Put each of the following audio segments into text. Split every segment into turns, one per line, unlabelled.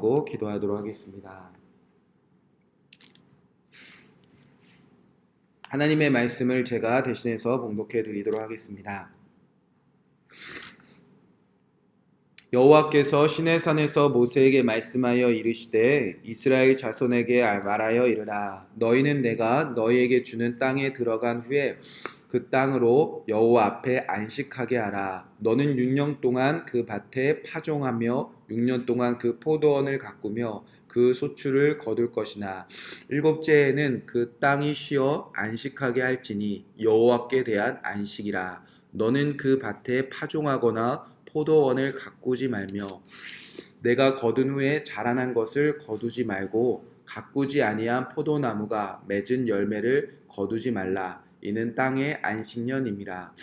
고 기도하도록 하겠습니다. 하나님의 말씀을 제가 대신해서 봉독해 드리도록 하겠습니다. 여호와께서 시내 산에서 모세에게 말씀하여 이르시되 이스라엘 자손에게 말하여 이르라 너희는 내가 너희에게 주는 땅에 들어간 후에 그 땅으로 여호와 앞에 안식하게 하라. 너는 6년 동안 그 밭에 파종하며 6년 동안 그 포도원을 가꾸며 그 소출을 거둘 것이나. 일곱째에는 그 땅이 쉬어 안식하게 할지니 여호와께 대한 안식이라. 너는 그 밭에 파종하거나 포도원을 가꾸지 말며 내가 거둔 후에 자라난 것을 거두지 말고 가꾸지 아니한 포도나무가 맺은 열매를 거두지 말라 이는 땅의 안식년임이라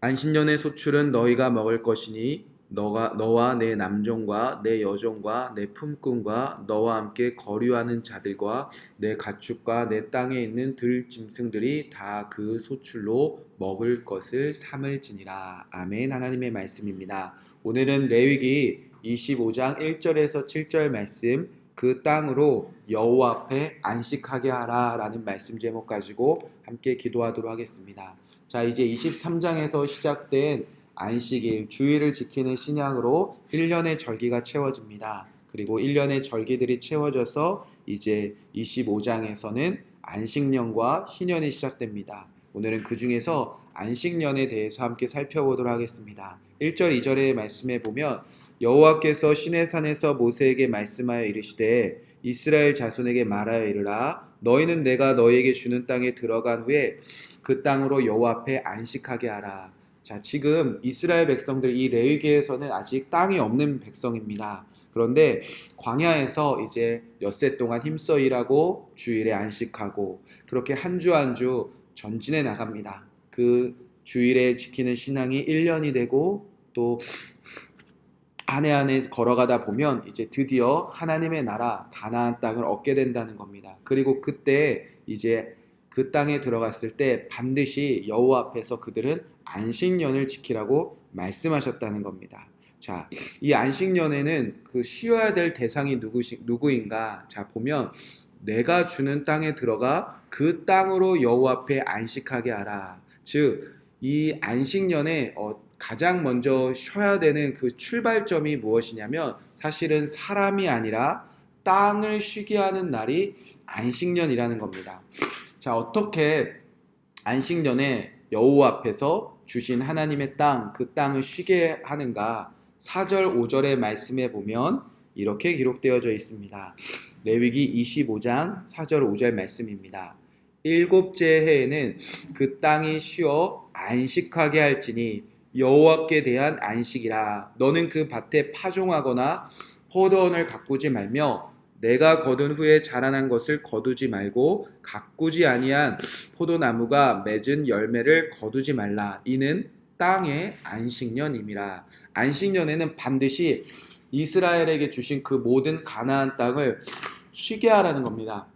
안식년의 소출은 너희가 먹을 것이니 너가 너와 내 남종과 내 여종과 내 품꾼과 너와 함께 거류하는 자들과 내 가축과 내 땅에 있는 들 짐승들이 다 그 소출로 먹을 것을 삼을지니라. 아멘. 하나님의 말씀입니다. 오늘은 레위기 25장 1절에서 7절 말씀 그 땅으로 여호와 앞에 안식하게 하라라는 말씀 제목 가지고 함께 기도하도록 하겠습니다. 자, 이제 23장에서 시작된 안식일, 주일을 지키는 신약으로 1년의 절기가 채워집니다. 그리고 1년의 절기들이 채워져서 이제 25장에서는 안식년과 희년이 시작됩니다. 오늘은 그 중에서 안식년에 대해서 함께 살펴보도록 하겠습니다. 1절, 2절의 말씀에 보면 여호와께서 시내 산에서 모세에게 말씀하여 이르시되 이스라엘 자손에게 말하여 이르라 너희는 내가 너희에게 주는 땅에 들어간 후에 그 땅으로 여호와 앞에 안식하게 하라. 자, 지금 이스라엘 백성들 이 레위기에서는 아직 땅이 없는 백성입니다. 그런데 광야에서 이제 엿새 동안 힘써 일하고 주일에 안식하고 그렇게 한 주 한 주 전진해 나갑니다. 그 주일에 지키는 신앙이 1년이 되고 또 한 해 한 해 걸어가다 보면 이제 드디어 하나님의 나라 가나안 땅을 얻게 된다는 겁니다. 그리고 그때 이제 그 땅에 들어갔을 때 반드시 여호와 앞에서 그들은 안식년을 지키라고 말씀하셨다는 겁니다. 자, 이 안식년에는 그 쉬어야 될 대상이 누구시, 누구인가? 자, 보면 내가 주는 땅에 들어가 그 땅으로 여호와 앞에 안식하게 하라. 즉, 이 안식년에 어, 가장 먼저 쉬어야 되는 그 출발점이 무엇이냐면 사실은 사람이 아니라 땅을 쉬게 하는 날이 안식년이라는 겁니다. 자, 어떻게 안식년에 여호와 앞에서 주신 하나님의 땅, 그 땅을 쉬게 하는가? 4절, 5절의 말씀에 보면 이렇게 기록되어져 있습니다. 레위기 25장 4절, 5절 말씀입니다. 일곱째 해에는 그 땅이 쉬어 안식하게 할지니 여호와께 대한 안식이라. 너는 그 밭에 파종하거나 포도원을 가꾸지 말며 내가 거둔 후에 자라난 것을 거두지 말고 가꾸지 아니한 포도나무가 맺은 열매를 거두지 말라. 이는 땅의 안식년임이라. 안식년에는 반드시 이스라엘에게 주신 그 모든 가나안 땅을 쉬게 하라는 겁니다.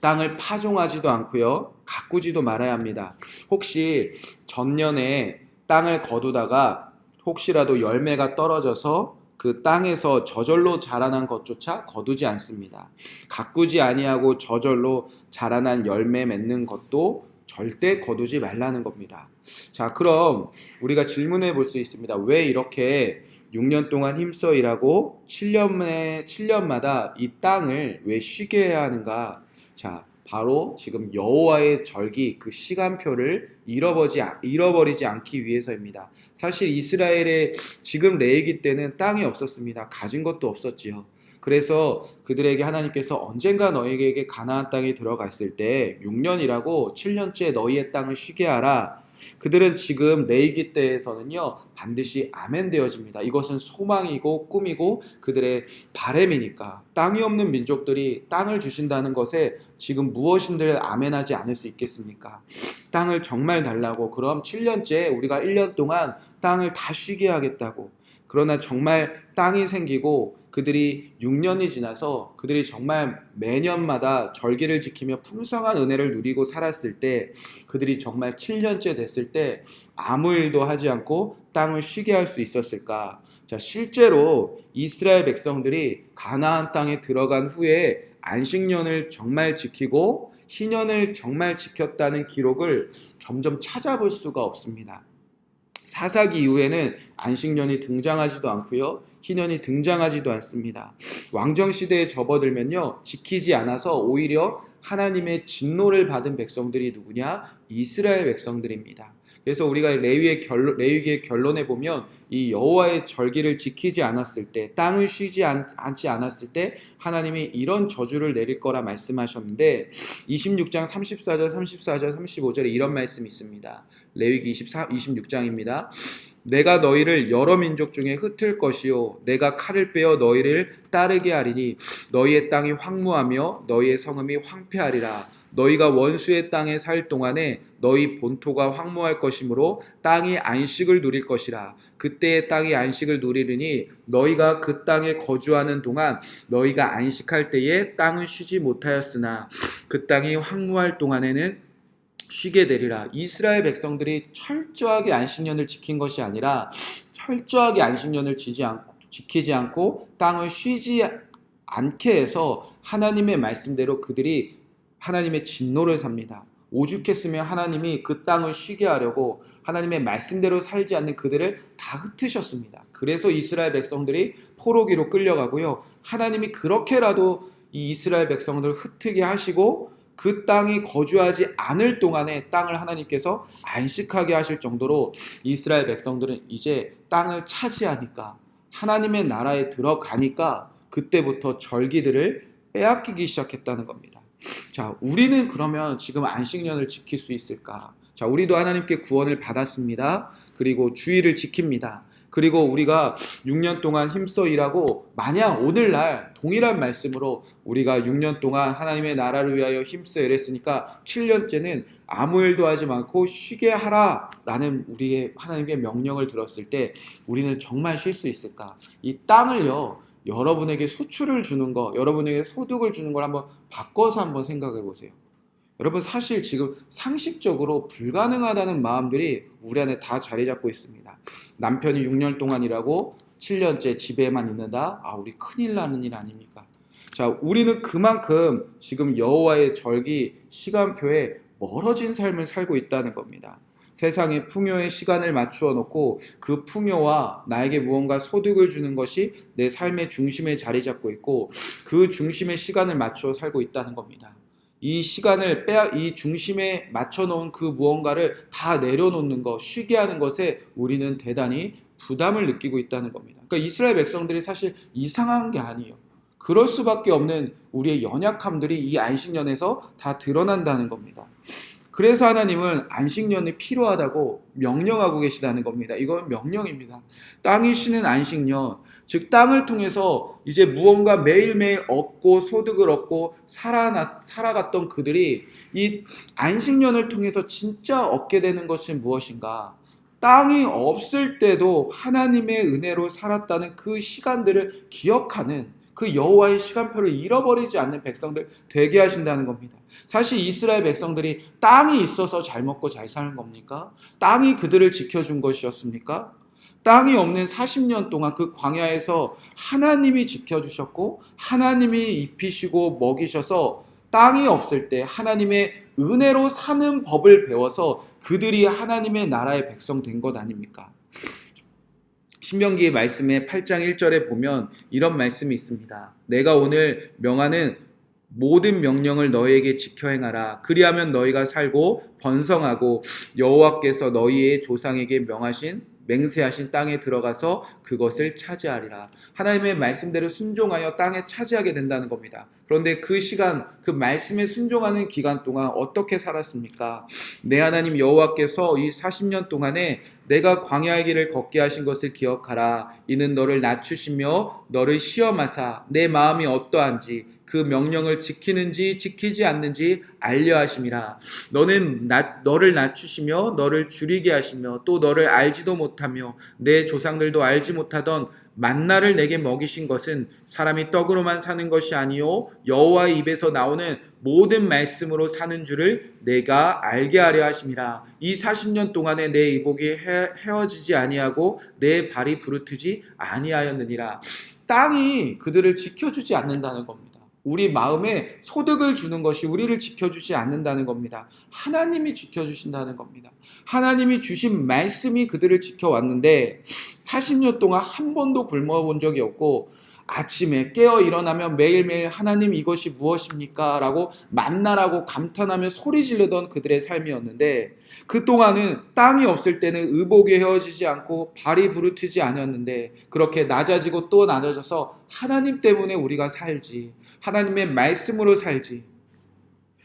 땅을 파종하지도 않고요. 가꾸지도 말아야 합니다. 혹시 전년에 땅을 거두다가 혹시라도 열매가 떨어져서 그 땅에서 저절로 자라난 것조차 거두지 않습니다. 가꾸지 아니하고 저절로 자라난 열매 맺는 것도 절대 거두지 말라는 겁니다. 자, 그럼 우리가 질문해 볼 수 있습니다. 왜 이렇게 6년 동안 힘써 일하고 7년에 7년마다 이 땅을 왜 쉬게 해야 하는가? 자, 바로 지금 여호와의 절기 그 시간표를 잃어버리지, 잃어버리지 않기 위해서입니다. 사실 이스라엘의 지금 레이기 때는 땅이 없었습니다. 가진 것도 없었지요. 그래서 그들에게 하나님께서 언젠가 너희에게 가나안 땅에 들어갔을 때 6년이라고 7년째 너희의 땅을 쉬게 하라. 그들은 지금 레이기 때에서는요 반드시 아멘 되어집니다. 이것은 소망이고 꿈이고 그들의 바램이니까 땅이 없는 민족들이 땅을 주신다는 것에 지금 무엇인들 아멘하지 않을 수 있겠습니까? 땅을 정말 달라고 그럼 7년째 우리가 1년 동안 땅을 다 쉬게 하겠다고 그러나 정말 땅이 생기고 그들이 6년이 지나서 그들이 정말 매년마다 절기를 지키며 풍성한 은혜를 누리고 살았을 때 그들이 정말 7년째 됐을 때 아무 일도 하지 않고 땅을 쉬게 할 수 있었을까? 자, 실제로 이스라엘 백성들이 가나안 땅에 들어간 후에 안식년을 정말 지키고 희년을 정말 지켰다는 기록을 점점 찾아볼 수가 없습니다. 사사기 이후에는 안식년이 등장하지도 않고요. 희년이 등장하지도 않습니다. 왕정 시대에 접어들면요. 지키지 않아서 오히려 하나님의 진노를 받은 백성들이 누구냐? 이스라엘 백성들입니다. 그래서 우리가 레위의 결론, 레위기의 결론에 보면 이 여호와의 절기를 지키지 않았을 때, 땅을 쉬지 않, 지 않았을 때 하나님이 이런 저주를 내릴 거라 말씀하셨는데 26장 34절, 34절, 35절에 이런 말씀이 있습니다. 레위기 24, 26장입니다. 내가 너희를 여러 민족 중에 흩을 것이요 내가 칼을 빼어 너희를 따르게 하리니 너희의 땅이 황무하며 너희의 성읍이 황폐하리라 너희가 원수의 땅에 살 동안에 너희 본토가 황무할 것이므로 땅이 안식을 누릴 것이라 그때의 땅이 안식을 누리리니 너희가 그 땅에 거주하는 동안 너희가 안식할 때에 땅은 쉬지 못하였으나 그 땅이 황무할 동안에는 쉬게 되리라. 이스라엘 백성들이 철저하게 안식년을 지킨 것이 아니라 철저하게 안식년을 않고, 지키지 않고 땅을 쉬지 않게 해서 하나님의 말씀대로 그들이 하나님의 진노를 삽니다. 오죽했으면 하나님이 그 땅을 쉬게 하려고 하나님의 말씀대로 살지 않는 그들을 다 흩으셨습니다. 그래서 이스라엘 백성들이 포로기로 끌려가고요. 하나님이 그렇게라도 이 이스라엘 백성들을 흩게 하시고 그 땅이 거주하지 않을 동안에 땅을 하나님께서 안식하게 하실 정도로 이스라엘 백성들은 이제 땅을 차지하니까 하나님의 나라에 들어가니까 그때부터 절기들을 빼앗기기 시작했다는 겁니다. 자, 우리는 그러면 지금 안식년을 지킬 수 있을까? 자, 우리도 하나님께 구원을 받았습니다. 그리고 주의를 지킵니다. 그리고 우리가 6년 동안 힘써 일하고 만약 오늘날 동일한 말씀으로 우리가 6년 동안 하나님의 나라를 위하여 힘써 일했으니까 7년째는 아무 일도 하지 않고 쉬게 하라라는 우리의 하나님의 명령을 들었을 때 우리는 정말 쉴 수 있을까? 이 땅을요. 여러분에게 소출을 주는 거, 여러분에게 소득을 주는 걸 한번 바꿔서 한번 생각해 보세요. 여러분 사실 지금 상식적으로 불가능하다는 마음들이 우리 안에 다 자리 잡고 있습니다. 남편이 6년 동안 일하고 7년째 집에만 있는다. 아, 우리 큰일 나는 일 아닙니까? 자, 우리는 그만큼 지금 여호와의 절기 시간표에 멀어진 삶을 살고 있다는 겁니다. 세상에 풍요의 시간을 맞추어 놓고 그 풍요와 나에게 무언가 소득을 주는 것이 내 삶의 중심에 자리 잡고 있고 그 중심의 시간을 맞추어 살고 있다는 겁니다. 이 시간을 빼, 이 중심에 맞춰놓은 그 무언가를 다 내려놓는 것, 쉬게 하는 것에 우리는 대단히 부담을 느끼고 있다는 겁니다. 그러니까 이스라엘 백성들이 사실 이상한 게 아니에요. 그럴 수밖에 없는 우리의 연약함들이 이 안식년에서 다 드러난다는 겁니다. 그래서 하나님은 안식년이 필요하다고 명령하고 계시다는 겁니다. 이건 명령입니다. 땅이 쉬는 안식년, 즉 땅을 통해서 이제 무언가 매일매일 얻고 소득을 얻고 살아 살아갔던 그들이 이 안식년을 통해서 진짜 얻게 되는 것은 무엇인가? 땅이 없을 때도 하나님의 은혜로 살았다는 그 시간들을 기억하는 그 여호와의 시간표를 잃어버리지 않는 백성들 되게 하신다는 겁니다. 사실 이스라엘 백성들이 땅이 있어서 잘 먹고 잘 사는 겁니까? 땅이 그들을 지켜준 것이었습니까? 땅이 없는 40년 동안 그 광야에서 하나님이 지켜주셨고 하나님이 입히시고 먹이셔서 땅이 없을 때 하나님의 은혜로 사는 법을 배워서 그들이 하나님의 나라의 백성 된 것 아닙니까? 신명기의 말씀에 8장 1절에 보면 이런 말씀이 있습니다. 내가 오늘 명하는 모든 명령을 너희에게 지켜 행하라. 그리하면 너희가 살고 번성하고 여호와께서 너희의 조상에게 명하신 맹세하신 땅에 들어가서 그것을 차지하리라. 하나님의 말씀대로 순종하여 땅에 차지하게 된다는 겁니다. 그런데 그 시간, 그 말씀에 순종하는 기간 동안 어떻게 살았습니까? 내 하나님 여호와께서 이 40년 동안에 내가 광야의 길을 걷게 하신 것을 기억하라. 이는 너를 낮추시며 너를 시험하사 내 마음이 어떠한지 그 명령을 지키는지 지키지 않는지 알려 하심이라. 너는 나, 너를 낮추시며 너를 줄이게 하시며 또 너를 알지도 못하며 내 조상들도 알지 못하던 만나를 내게 먹이신 것은 사람이 떡으로만 사는 것이 아니요 여호와의 입에서 나오는 모든 말씀으로 사는 줄을 내가 알게 하려 하심이라 이 40년 동안에 내 의복이 헤, 헤어지지 아니하고 내 발이 부르트지 아니하였느니라 땅이 그들을 지켜주지 않는다는 겁니다. 우리 마음에 소득을 주는 것이 우리를 지켜주지 않는다는 겁니다. 하나님이 지켜주신다는 겁니다. 하나님이 주신 말씀이 그들을 지켜왔는데 40년 동안 한 번도 굶어본 적이 없고 아침에 깨어 일어나면 매일매일 하나님 이것이 무엇입니까? 라고 만나라고 감탄하며 소리 지르던 그들의 삶이었는데 그동안은 땅이 없을 때는 의복이 헤어지지 않고 발이 부르트지 않았는데 그렇게 낮아지고 또 낮아져서 하나님 때문에 우리가 살지 하나님의 말씀으로 살지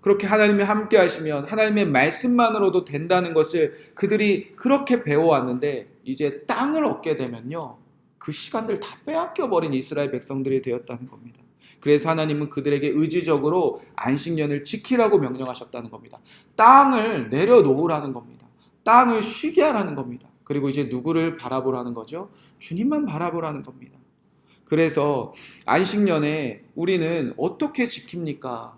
그렇게 하나님이 함께 하시면 하나님의 말씀만으로도 된다는 것을 그들이 그렇게 배워왔는데 이제 땅을 얻게 되면요. 그 시간들 다 빼앗겨 버린 이스라엘 백성들이 되었다는 겁니다. 그래서 하나님은 그들에게 의지적으로 안식년을 지키라고 명령하셨다는 겁니다. 땅을 내려놓으라는 겁니다. 땅을 쉬게 하라는 겁니다. 그리고 이제 누구를 바라보라는 거죠? 주님만 바라보라는 겁니다. 그래서 안식년에 우리는 어떻게 지킵니까?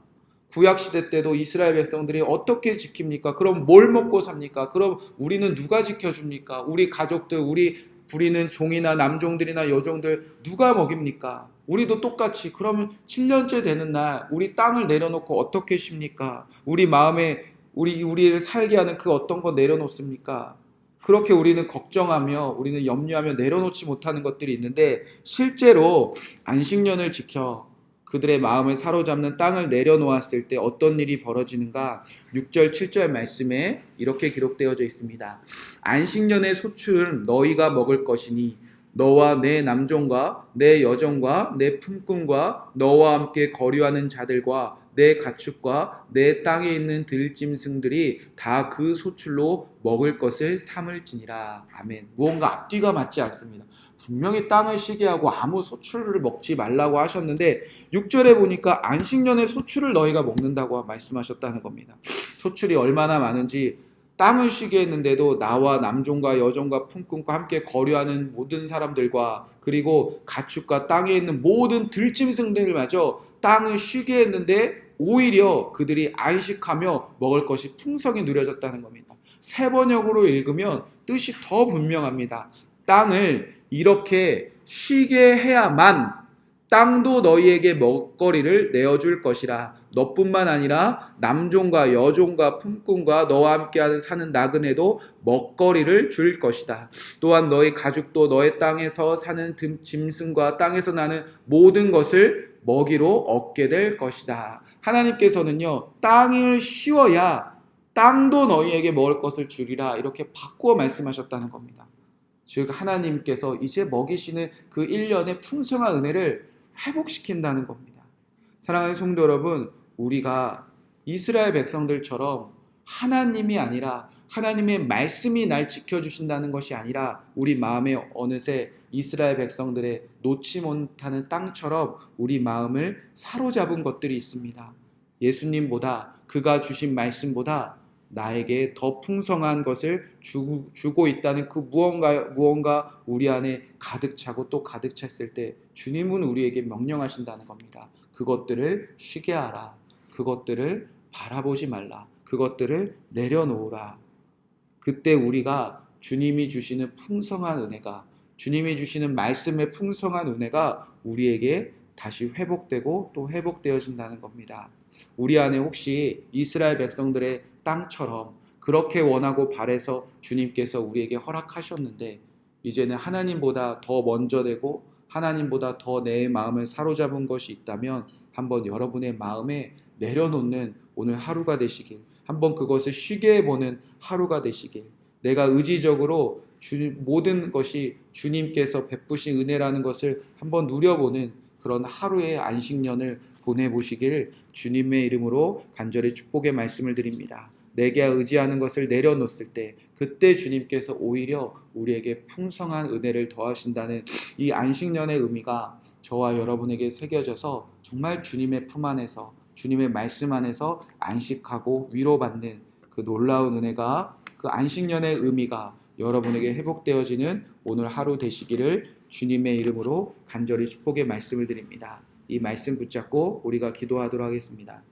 구약 시대 때도 이스라엘 백성들이 어떻게 지킵니까? 그럼 뭘 먹고 삽니까? 그럼 우리는 누가 지켜줍니까? 우리 가족들, 우리 부리는 종이나 남종들이나 여종들 누가 먹입니까? 우리도 똑같이 그러면 7년째 되는 날 우리 땅을 내려놓고 어떻게 쉽니까? 우리 마음에 우리 우리를 살게 하는 그 어떤 거 내려놓습니까? 그렇게 우리는 걱정하며 우리는 염려하며 내려놓지 못하는 것들이 있는데 실제로 안식년을 지켜 그들의 마음을 사로잡는 땅을 내려놓았을 때 어떤 일이 벌어지는가 6절 7절 말씀에 이렇게 기록되어져 있습니다. 안식년의 소출 너희가 먹을 것이니 너와 내 남종과 내 여종과 내 품꾼과 너와 함께 거류하는 자들과 내 가축과 내 땅에 있는 들짐승들이 다 그 소출로 먹을 것을 삼을지니라. 아멘. 무언가 앞뒤가 맞지 않습니다. 분명히 땅을 쉬게 하고 아무 소출을 먹지 말라고 하셨는데 6절에 보니까 안식년의 소출을 너희가 먹는다고 말씀하셨다는 겁니다. 소출이 얼마나 많은지 땅을 쉬게 했는데도 나와 남종과 여종과 품꾼과 함께 거류하는 모든 사람들과 그리고 가축과 땅에 있는 모든 들짐승들마저 땅을 쉬게 했는데 오히려 그들이 안식하며 먹을 것이 풍성히 누려졌다는 겁니다. 세 번역으로 읽으면 뜻이 더 분명합니다. 땅을 이렇게 쉬게 해야만 땅도 너희에게 먹거리를 내어줄 것이라. 너뿐만 아니라 남종과 여종과 품꾼과 너와 함께하는 사는 나그네도 먹거리를 줄 것이다. 또한 너희 가족도 너의 땅에서 사는 짐승과 땅에서 나는 모든 것을 먹이로 얻게 될 것이다. 하나님께서는요, 땅을 쉬어야 땅도 너희에게 먹을 것을 주리라. 이렇게 바꾸어 말씀하셨다는 겁니다. 즉, 하나님께서 이제 먹이시는 그 1년의 풍성한 은혜를 회복시킨다는 겁니다. 사랑하는 성도 여러분, 우리가 이스라엘 백성들처럼 하나님이 아니라 하나님의 말씀이 날 지켜주신다는 것이 아니라 우리 마음에 어느새 이스라엘 백성들의 놓지 못하는 땅처럼 우리 마음을 사로잡은 것들이 있습니다. 예수님보다 그가 주신 말씀보다 나에게 더 풍성한 것을 주, 주고 있다는 그 무언가 무언가 우리 안에 가득 차고 또 가득 찼을 때 주님은 우리에게 명령하신다는 겁니다. 그것들을 쉬게 하라. 그것들을 바라보지 말라. 그것들을 내려놓으라. 그때 우리가 주님이 주시는 풍성한 은혜가 주님이 주시는 말씀의 풍성한 은혜가 우리에게 다시 회복되고 또 회복되어진다는 겁니다. 우리 안에 혹시 이스라엘 백성들의 땅처럼 그렇게 원하고 바래서 주님께서 우리에게 허락하셨는데 이제는 하나님보다 더 먼저 되고 하나님보다 더 내 마음을 사로잡은 것이 있다면 한번 여러분의 마음에 내려놓는 오늘 하루가 되시길 한번 그것을 쉬게 해보는 하루가 되시길 내가 의지적으로 주, 모든 것이 주님께서 베푸신 은혜라는 것을 한번 누려보는 그런 하루의 안식년을 보내보시길 주님의 이름으로 간절히 축복의 말씀을 드립니다. 내게 의지하는 것을 내려놓았을 때 그때 주님께서 오히려 우리에게 풍성한 은혜를 더하신다는 이 안식년의 의미가 저와 여러분에게 새겨져서 정말 주님의 품 안에서 주님의 말씀 안에서 안식하고 위로받는 그 놀라운 은혜가 그 안식년의 의미가 여러분에게 회복되어지는 오늘 하루 되시기를 주님의 이름으로 간절히 축복의 말씀을 드립니다. 이 말씀 붙잡고 우리가 기도하도록 하겠습니다.